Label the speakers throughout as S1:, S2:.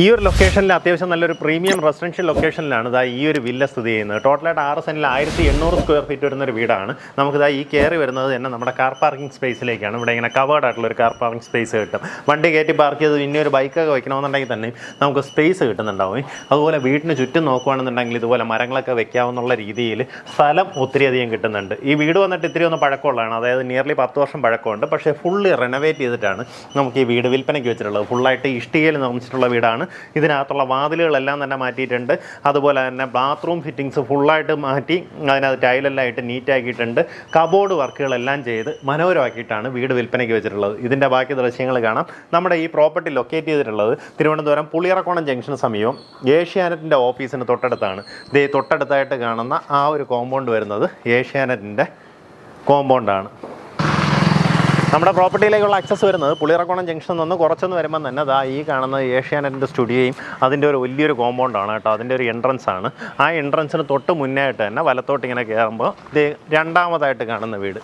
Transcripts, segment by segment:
S1: ഈ ഒരു ലൊക്കേഷനിൽ അത്യാവശ്യം നല്ലൊരു പ്രീമിയം റെസിഡൻഷ്യൽ ലൊക്കേഷനിലാണ് ഇതാ ഈ ഒരു വില്ല സ്ഥിതി ചെയ്യുന്നത്. ടോട്ടലായിട്ട് ആറ് സെന്റിൽ ആയിരത്തി എണ്ണൂറ് സ്ക്വയർ ഫീറ്റ് വരുന്ന ഒരു വീടാണ്. നമുക്കിതാ ഈ കയറി വരുന്നത് തന്നെ നമ്മുടെ കാർ പാർക്കിംഗ് സ്പേസിലേക്കാണ് ഇവിടെ ഇങ്ങനെ കവേർഡ് ആയിട്ടുള്ള ഒരു കാർ പാർക്കിംഗ് സ്പേസ് കിട്ടും. വണ്ടി കയറ്റി പാർക്ക് ചെയ്ത് ഇനി ഒരു ബൈക്കൊക്കെ വയ്ക്കണമെന്നുണ്ടെങ്കിൽ തന്നെ നമുക്ക് സ്പേസ് കിട്ടുന്നുണ്ടാവും. അതുപോലെ വീടിന് ചുറ്റും നോക്കുകയാണെന്നുണ്ടെങ്കിൽ ഇതുപോലെ മരങ്ങളൊക്കെ വെക്കാവുന്നുള്ള രീതിയിൽ സ്ഥലം ഒത്തിരി അധികം കിട്ടുന്നുണ്ട്. ഈ വീട് വന്നിട്ട് ഇത്തിരി ഒന്ന് പഴക്കമുള്ളതാണ്. അതായത് നിയർലി പത്ത് വർഷം പഴക്കമുണ്ട്. പക്ഷേ ഫുള്ളി റെനോവേറ്റ് ചെയ്തിട്ടാണ് നമുക്ക് ഈ വീട് വിൽപ്പനയ്ക്ക് വെച്ചിട്ടുള്ളത്. ഫുള്ളായിട്ട് ഇഷ്ടികയിൽ നിർമ്മിച്ചിട്ടുള്ള വീടാണ്. ഇതിനകത്തുള്ള വാതിലുകളെല്ലാം തന്നെ മാറ്റിയിട്ടുണ്ട്. അതുപോലെ തന്നെ ബാത്റൂം ഫിറ്റിങ്സ് ഫുള്ളായിട്ട് മാറ്റി അതിനകത്ത് ടൈലെല്ലാം ഇട്ട് നീറ്റ് ആക്കിയിട്ടുണ്ട് കബോർഡ് വർക്കുകളെല്ലാം ചെയ്ത് മനോഹരമാക്കിയിട്ടാണ് വീട് വിൽപ്പനയ്ക്ക് വെച്ചിട്ടുള്ളത്. ഇതിന്റെ ബാക്കി ദൃശ്യങ്ങൾ കാണാം. നമ്മുടെ ഈ പ്രോപ്പർട്ടി ലൊക്കേറ്റ് ചെയ്തിട്ടുള്ളത് തിരുവനന്തപുരം പുളിയറക്കോണം ജംഗ്ഷന് സമീപം ഏഷ്യാനെറ്റിന്റെ ഓഫീസിന് തൊട്ടടുത്താണ്. ദേ തൊട്ടടുത്തായിട്ട് കാണുന്ന ആ ഒരു കോമ്പൗണ്ട് വരുന്നത് ഏഷ്യാനെറ്റിന്റെ കോമ്പൗണ്ടാണ് നമ്മുടെ പ്രോപ്പർട്ടിയിലേക്കുള്ള ആക്സസ് വരുന്നത് പുളിയറക്കോണം ജംഗ്ഷനിൽ നിന്ന് കുറച്ചൊന്ന് വരുമ്പോൾ തന്നെ ദാ ഈ കാണുന്ന ഏഷ്യാനെറ്റിന്റെ സ്റ്റുഡിയോയും അതിന്റെ ഒരു വലിയൊരു കോമ്പൗണ്ടാണ് കേട്ടോ. അതിന്റെ ഒരു എൻട്രൻസ് ആണ്. ആ എൻട്രൻസിന് തൊട്ട് മുന്നേയിട്ട് തന്നെ വലത്തോട്ട് ഇങ്ങനെ കയറുമ്പോൾ ഇത് രണ്ടാമതായിട്ട് കാണുന്ന വീട്.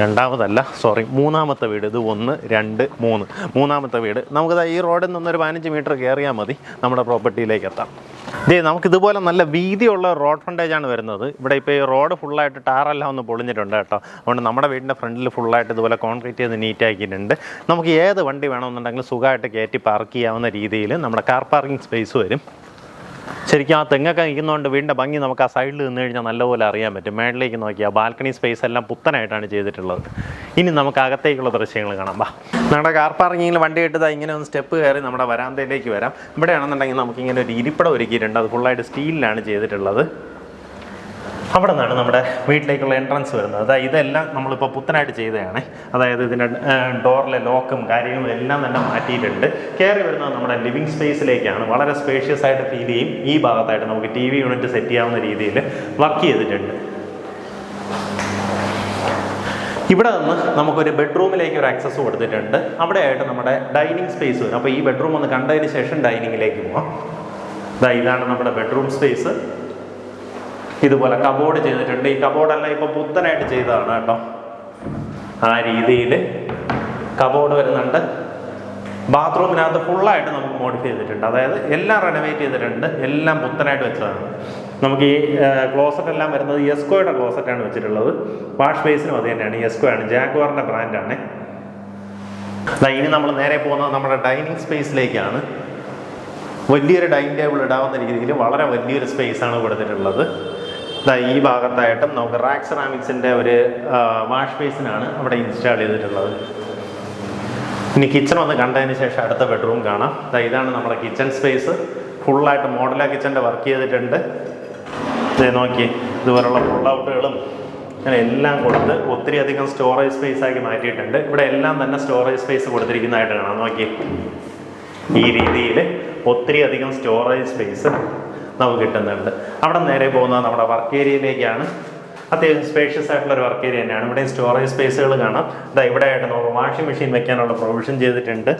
S1: രണ്ടാമതല്ല സോറി മൂന്നാമത്തെ വീട്. ഇത് ഒന്ന് രണ്ട് മൂന്ന്. മൂന്നാമത്തെ വീട്. നമുക്കിത് ഈ റോഡിൽ നിന്നൊരു പതിനഞ്ച് മീറ്റർ കയറിയാൽ മതി. നമ്മുടെ പ്രോപ്പർട്ടിയിലേക്ക് എത്താം. ഇതേ നമുക്ക് ഇതുപോലെ നല്ല വീതിയുള്ള റോഡ് ഫ്രണ്ടേജ് ആണ് വരുന്നത്. ഇവിടെ ഇപ്പോൾ ഈ റോഡ് ഫുള്ളായിട്ട് ടാറെല്ലാം ഒന്ന് പൊളിഞ്ഞിട്ടുണ്ട് കേട്ടോ. അതുകൊണ്ട് നമ്മുടെ വീടിന്റെ ഫ്രണ്ടിൽ ഫുള്ളായിട്ട് ഇതുപോലെ കോൺക്രീറ്റ് ചെയ്ത് നീറ്റാക്കിയിട്ടുണ്ട് നമുക്ക് ഏത് വണ്ടി വേണമെന്നുണ്ടെങ്കിലും സുഖമായിട്ട് കയറ്റി പാർക്ക് ചെയ്യാവുന്ന രീതിയിൽ നമ്മുടെ കാർ പാർക്കിംഗ് സ്പേസ് വരും. ശരിക്കും ആ തെങ്ങൊക്കെ നിൽക്കുന്നതുകൊണ്ട് വീടിന്റെ ഭംഗി നമുക്ക് ആ സൈഡിൽ നിന്ന് കഴിഞ്ഞാൽ നല്ലപോലെ അറിയാൻ പറ്റും. മേളിലേക്ക് നോക്കിയാൽ ബാൽക്കണി സ്പേസ് എല്ലാം പുത്തനായിട്ടാണ് ചെയ്തിട്ടുള്ളത്. ഇനി നമുക്ക് അകത്തേക്കുള്ള ദൃശ്യങ്ങൾ കാണാം. വാ. നമ്മുടെ കാർ പാർക്കിങ്ങിൽ വണ്ടി ഇട്ടതാ ഇങ്ങനെ ഒന്ന് സ്റ്റെപ്പ് കയറി നമ്മുടെ വരാന്തയിലേക്ക് വരാം. ഇവിടെയാണെന്നുണ്ടെങ്കിൽ നമുക്കിങ്ങനെ ഒരു ഇരിപ്പിടം ഒരുക്കിയിട്ടുണ്ട്. അത് ഫുള്ളായിട്ട് സ്റ്റീലിലാണ് ചെയ്തിട്ടുള്ളത്. അവിടെ നിന്നാണ് നമ്മുടെ വീട്ടിലേക്കുള്ള എൻട്രൻസ് വരുന്നത്. അതായത് ഇതെല്ലാം നമ്മളിപ്പോൾ പുത്തനായിട്ട് ചെയ്തതാണ്. അതായത് ഇതിന്റെ ഡോറിലെ ലോക്കും കാര്യങ്ങളും എല്ലാം തന്നെ മാറ്റിയിട്ടുണ്ട്. കയറി വരുന്നത് നമ്മുടെ ലിവിങ് സ്പേസിലേക്കാണ് വളരെ സ്പേഷ്യസ് ആയിട്ട് ഫീൽ ചെയ്യും. ഈ ഭാഗത്തായിട്ട് നമുക്ക് ടി വി യൂണിറ്റ് സെറ്റ് ചെയ്യാവുന്ന രീതിയിൽ വർക്ക് ചെയ്തിട്ടുണ്ട്. ഇവിടെ നിന്ന് നമുക്കൊരു ബെഡ്റൂമിലേക്ക് ഒരു ആക്സസ് കൊടുത്തിട്ടുണ്ട്. അവിടെ ആയിട്ട് നമ്മുടെ ഡൈനിങ് സ്പേസ് വരും. അപ്പോൾ ഈ ബെഡ്റൂം ഒന്ന് കണ്ടതിന് ശേഷം ഡൈനിങ്ങിലേക്ക് പോകാം ഇതാ ഇതാണ് നമ്മുടെ ബെഡ്റൂം സ്പേസ് ഇതുപോലെ കബോർഡ് ചെയ്തിട്ടുണ്ട്. ഈ കബോർഡെല്ലാം ഇപ്പൊ പുത്തനായിട്ട് ചെയ്തതാണ് കേട്ടോ. ആ രീതിയിൽ കബോർഡ് വരുന്നുണ്ട്. ബാത്റൂമിനകത്ത് ഫുള്ളായിട്ട് നമുക്ക് മോഡിഫൈ ചെയ്തിട്ടുണ്ട്. അതായത് എല്ലാം റെനോവേറ്റ് ചെയ്തിട്ടുണ്ട്. എല്ലാം പുത്തനായിട്ട് വെച്ചതാണ്. നമുക്ക് ഈ ക്ലോസറ്റ് എല്ലാം വരുന്നത് യെസ്കോയുടെ ക്ലോസറ്റാണ് വെച്ചിട്ടുള്ളത്. വാഷ് ബേസിനും അത് തന്നെയാണ്. യെസ്കോ ആണ്. ജാഗ്വാറിന്റെ ബ്രാൻഡാണ് ഇനി നമ്മൾ നേരെ പോകുന്നത് നമ്മുടെ ഡൈനിങ് സ്പേസിലേക്കാണ് വലിയൊരു ഡൈനിങ് ടേബിൾ ഇടാവുന്ന രീതിയിൽ വളരെ വലിയൊരു സ്പേസ് ആണ് കൊടുത്തിട്ടുള്ളത്. ഈ ഭാഗത്തായിട്ടും നമുക്ക് റാക്ക് സെറാമിക്സിന്റെ ഒരു വാഷ് ബേസിനാണ് അവിടെ ഇൻസ്റ്റാൾ ചെയ്തിട്ടുള്ളത്. ഇനി കിച്ചൺ ഒന്ന് കണ്ടതിന് ശേഷം അടുത്ത ബെഡ്റൂം കാണാം. ഇതാണ് നമ്മുടെ കിച്ചൺ സ്പേസ്. ഫുള്ളായിട്ട് മോഡല കിച്ചന്റെ വർക്ക് ചെയ്തിട്ടുണ്ട്. നോക്കി ഇതുപോലുള്ള ഫുൾ ഔട്ടുകളും അങ്ങനെ എല്ലാം കൊടുത്ത് ഒത്തിരി അധികം സ്റ്റോറേജ് സ്പേസ് ആക്കി മാറ്റിയിട്ടുണ്ട്. ഇവിടെ എല്ലാം തന്നെ സ്റ്റോറേജ് സ്പേസ് കൊടുത്തിരിക്കുന്നതായിട്ട് കാണാം. നോക്കി. ഈ രീതിയിൽ ഒത്തിരി അധികം സ്റ്റോറേജ് സ്പേസ്. നമുക്ക് കിട്ടുന്നുണ്ട്. അവിടെ നേരെ പോകുന്നത് നമ്മുടെ വർക്ക് ഏരിയയിലേക്കാണ് അത്യാവശ്യം സ്പേഷ്യസ് ആയിട്ടുള്ള ഒരു വർക്ക് ഏരിയ തന്നെയാണ്. ഇവിടെ സ്റ്റോറേജ് സ്പേസുകൾ കാണാം. ഇതാ ഇവിടെ ആയിട്ട് നമുക്ക് വാഷിംഗ് മെഷീൻ വെക്കാനുള്ള പ്രൊവിഷൻ ചെയ്തിട്ടുണ്ട്.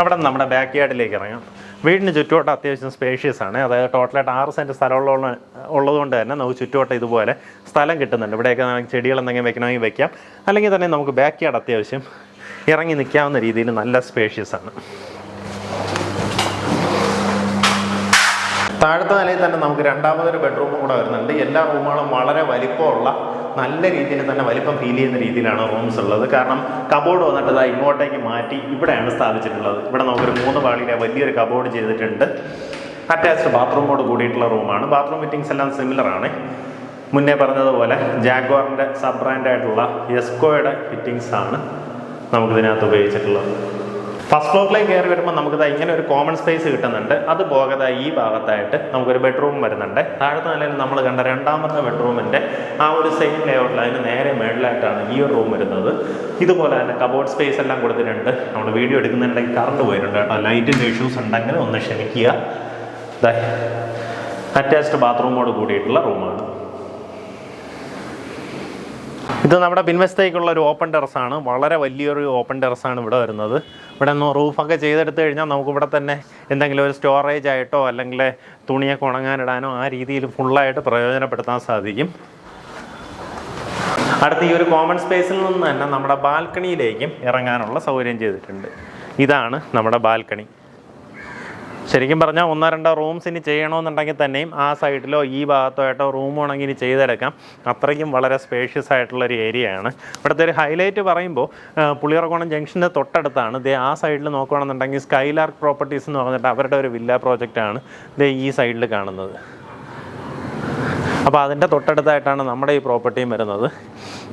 S1: അവിടെ നമ്മുടെ ബാക്ക് യാർഡിലേക്ക് ഇറങ്ങാം. വീടിന് ചുറ്റുവട്ടം അത്യാവശ്യം സ്പേഷ്യസ് ആണ്. അതായത് ടോട്ടലായിട്ട് ആറ് സെന്റ് സ്ഥലമുള്ള ഉള്ളതുകൊണ്ട് തന്നെ നമുക്ക് ചുറ്റുവട്ടം ഇതുപോലെ സ്ഥലം കിട്ടുന്നുണ്ട്. ഇവിടെയൊക്കെ നമുക്ക് ചെടികൾ എന്തെങ്കിലും വെക്കണമെങ്കിൽ വെക്കാം. അല്ലെങ്കിൽ തന്നെ നമുക്ക് ബാക്ക് യാർഡ് അത്യാവശ്യം ഇറങ്ങി നിൽക്കാവുന്ന രീതിയിൽ നല്ല സ്പേഷ്യസ് ആണ്. താഴത്തെ നിലയിൽ തന്നെ നമുക്ക് രണ്ടാമതൊരു ബെഡ്റൂമും കൂടെ വരുന്നുണ്ട്. എല്ലാ റൂമുകളും വളരെ വലിപ്പമുള്ള നല്ല രീതിയിൽ തന്നെ വലിപ്പം ഫീൽ ചെയ്യുന്ന രീതിയിലാണ് റൂംസ് ഉള്ളത്. കാരണം കബോർഡ് വന്നിട്ട് ഇതാ ഇങ്ങോട്ടേക്ക് മാറ്റി ഇവിടെയാണ് സ്ഥാപിച്ചിട്ടുള്ളത്. ഇവിടെ നമുക്കൊരു മൂന്ന് പാളിയിലെ വലിയൊരു കബോർഡ് ചെയ്തിട്ടുണ്ട്. അറ്റാച്ച്ഡ് ബാത്റൂമോട് കൂടിയിട്ടുള്ള റൂമാണ് ബാത്റൂം ഫിറ്റിങ്സ് എല്ലാം സിമിലർ ആണ്. മുന്നേ പറഞ്ഞതുപോലെ ജാഗ്വാറിന്റെ സബ് ബ്രാൻഡായിട്ടുള്ള എസ്കോയുടെ ഫിറ്റിങ്സ് ആണ് നമുക്കിതിനകത്ത് ഉപയോഗിച്ചിട്ടുള്ളത്. ഫസ്റ്റ് ഫ്ലോറിലേക്ക് കയറി വരുമ്പോൾ നമുക്ക് ദാ ഇങ്ങനെ ഒരു കോമൺ സ്പേസ് കിട്ടുന്നുണ്ട്. അത് പോകാതെ ഈ ഭാഗത്തായിട്ട് നമുക്കൊരു ബെഡ്റൂം വരുന്നുണ്ട്. താഴത്തെ നിലയിൽ നമ്മൾ കണ്ട രണ്ടാമത്തെ ബെഡ്റൂമിന്റെ ആ ഒരു സെയിം ലേഔട്ടിൽ അതിന് നേരെ മേളിലായിട്ടാണ് ഈ ഒരു റൂം വരുന്നത്. ഇതുപോലെ തന്നെ കബോർഡ് സ്പേസ് എല്ലാം കൊടുത്തിട്ടുണ്ട്. നമ്മൾ വീഡിയോ എടുക്കുന്നുണ്ടെങ്കിൽ കറണ്ട് പോയിട്ടുണ്ട് കേട്ടോ. ലൈറ്റിന്റെ ഇഷ്യൂസ് ഉണ്ടെങ്കിൽ ഒന്ന് ക്ഷമിക്കുക. അറ്റാച്ച്ഡ് ബാത്റൂമോട് കൂടിയിട്ടുള്ള റൂമാണ് ഇത് നമ്മുടെ പിൻവശത്തേക്കുള്ള ഒരു ഓപ്പൺ ടെറസ് ആണ്. വളരെ വലിയൊരു ഓപ്പൺ ടെറസ് ആണ് ഇവിടെ വരുന്നത്. ഇവിടെ നിന്ന് റൂഫൊക്കെ ചെയ്തെടുത്ത് കഴിഞ്ഞാൽ നമുക്ക് ഇവിടെ തന്നെ എന്തെങ്കിലും ഒരു സ്റ്റോറേജ് ആയിട്ടോ അല്ലെങ്കിൽ തുണിയൊക്കെ ഉണങ്ങാനിടാനോ ആ രീതിയിൽ ഫുള്ളായിട്ട് പ്രയോജനപ്പെടുത്താൻ സാധിക്കും. അടുത്ത ഈ ഒരു കോമൺ സ്പേസിൽ നിന്ന് തന്നെ നമ്മുടെ ബാൽക്കണിയിലേക്കും ഇറങ്ങാനുള്ള സൗകര്യം ചെയ്തിട്ടുണ്ട്. ഇതാണ് നമ്മുടെ ബാൽക്കണി. ശരിക്കും പറഞ്ഞാൽ ഒന്നോ രണ്ടോ റൂംസ് ഇനി ചെയ്യണമെന്നുണ്ടെങ്കിൽ തന്നെയും ആ സൈഡിലോ ഈ ഭാഗത്തോ ആയിട്ടോ റൂം വേണമെങ്കിൽ ഇനി ചെയ്തെടുക്കാം. അത്രയ്ക്കും വളരെ സ്പേഷ്യസ് ആയിട്ടുള്ള ഒരു ഏരിയയാണ് ഇവിടുത്തെ ഒരു ഹൈലൈറ്റ് പറയുമ്പോൾ പുളിയറക്കോണം ജംഗ്ഷന്റെ തൊട്ടടുത്താണ്. ദേ ആ സൈഡിൽ നോക്കുകയാണെന്നുണ്ടെങ്കിൽ സ്കൈലാർക്ക് പ്രോപ്പർട്ടീസ് എന്ന് പറഞ്ഞിട്ട് അവരുടെ ഒരു വില്ല പ്രോജക്റ്റാണ് ദേ ഈ സൈഡിൽ കാണുന്നത്. അപ്പോൾ അതിന്റെ തൊട്ടടുത്തായിട്ടാണ് നമ്മുടെ ഈ പ്രോപ്പർട്ടിയും വരുന്നത്.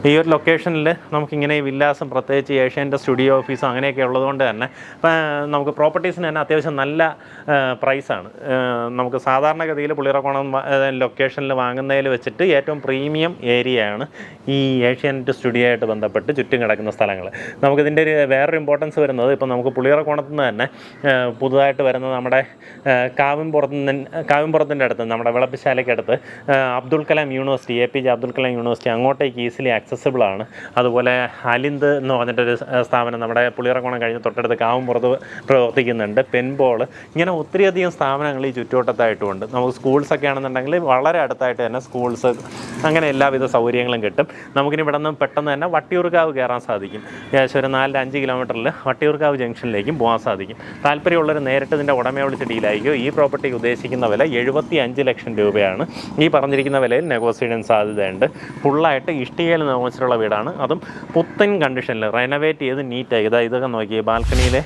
S1: ഈ ഒരു ലൊക്കേഷനിൽ നമുക്കിങ്ങനെ ഈ വില്ലാസം പ്രത്യേകിച്ച് ഏഷ്യന്റെ സ്റ്റുഡിയോ ഓഫീസും അങ്ങനെയൊക്കെ ഉള്ളതുകൊണ്ട് തന്നെ നമുക്ക് പ്രോപ്പർട്ടീസിന് തന്നെ അത്യാവശ്യം നല്ല പ്രൈസാണ് നമുക്ക് സാധാരണഗതിയിൽ പുളിയറക്കോണം ലൊക്കേഷനിൽ വാങ്ങുന്നതിൽ വെച്ചിട്ട് ഏറ്റവും പ്രീമിയം ഏരിയയാണ് ഈ ഏഷ്യാനെറ്റ് സ്റ്റുഡിയോ ആയിട്ട് ബന്ധപ്പെട്ട് ചുറ്റും കിടക്കുന്ന സ്ഥലങ്ങൾ നമുക്കിതിന്റെ ഒരു വേറൊരു ഇമ്പോർട്ടൻസ് വരുന്നത് ഇപ്പം നമുക്ക് പുളിയറക്കോണത്ത് നിന്ന് തന്നെ പുതുതായിട്ട് വരുന്ന നമ്മുടെ കാവിൻപുറത്ത് നിന്ന് കാവിൻപുറത്തിന്റെ അടുത്ത് നമ്മുടെ വിളപ്പിശാലയ്ക്ക് അടുത്ത് ആ, Abdul Kalam university A P J Abdul Kalam university അങ്ങോട്ടേക്ക് ഈസിലി ആക്സസിബിൾ ആണ്. അതുപോലെ അലിന്ത് എന്ന് പറഞ്ഞിട്ടൊരു സ്ഥാപനം നമ്മുടെ പുളിയറക്കോണം കഴിഞ്ഞ് തൊട്ടടുത്ത് കാവുംപുറത്ത് പ്രവർത്തിക്കുന്നുണ്ട് പെൻബോൾ. ഇങ്ങനെ ഒത്തിരിയധികം സ്ഥാപനങ്ങൾ ഈ ചുറ്റുവട്ടത്തായിട്ടുമുണ്ട് നമുക്ക് സ്കൂൾസൊക്കെ ആണെന്നുണ്ടെങ്കിൽ വളരെ അടുത്തായിട്ട് തന്നെ സ്കൂൾസ് അങ്ങനെ എല്ലാവിധ സൗകര്യങ്ങളും കിട്ടും. നമുക്കിനി ഇവിടെ നിന്ന് പെട്ടെന്ന് തന്നെ വട്ടിയൂർക്കാവ് കയറാൻ സാധിക്കും. ഏകദേശം ഒരു നാലര അഞ്ച് കിലോമീറ്ററിൽ വട്ടിയൂർക്കാവ് ജംഗ്ഷനിലേക്കും പോകാൻ സാധിക്കും. താല്പര്യമുള്ളവർ നേരിട്ട് ഇതിന്റെ ഉടമയെ വിളിച്ച് ഡീലായിരിക്കും ഈ പ്രോപ്പർട്ടി ഉദ്ദേശിക്കുന്ന വില എഴുപത്തി അഞ്ച് ലക്ഷം രൂപയാണ്. ഈ പറഞ്ഞിരിക്കുന്ന വിലയിൽ നെഗോസിയേഷൻ സാധ്യതയുണ്ട്. ഫുള്ളായിട്ട് ഇഷ്ടികയിൽ നിർമ്മിച്ചിട്ടുള്ള വീടാണ്. അതും പുത്തൻ കണ്ടീഷനിൽ റെനോവേറ്റ് ചെയ്ത് നീറ്റായി ഇതാ ഇതൊക്കെ നോക്കി ബാൽക്കണിയിലെ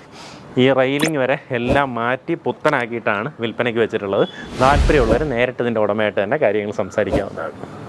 S1: ഈ റെയിലിംഗ് വരെ എല്ലാം മാറ്റി പുത്തനാക്കിയിട്ടാണ് വിൽപ്പനയ്ക്ക് വെച്ചിട്ടുള്ളത്. താല്പര്യമുള്ളവർ നേരിട്ട് ഇതിന്റെ ഉടമയായിട്ട് തന്നെ കാര്യങ്ങൾ സംസാരിക്കാവുന്നതാണ്.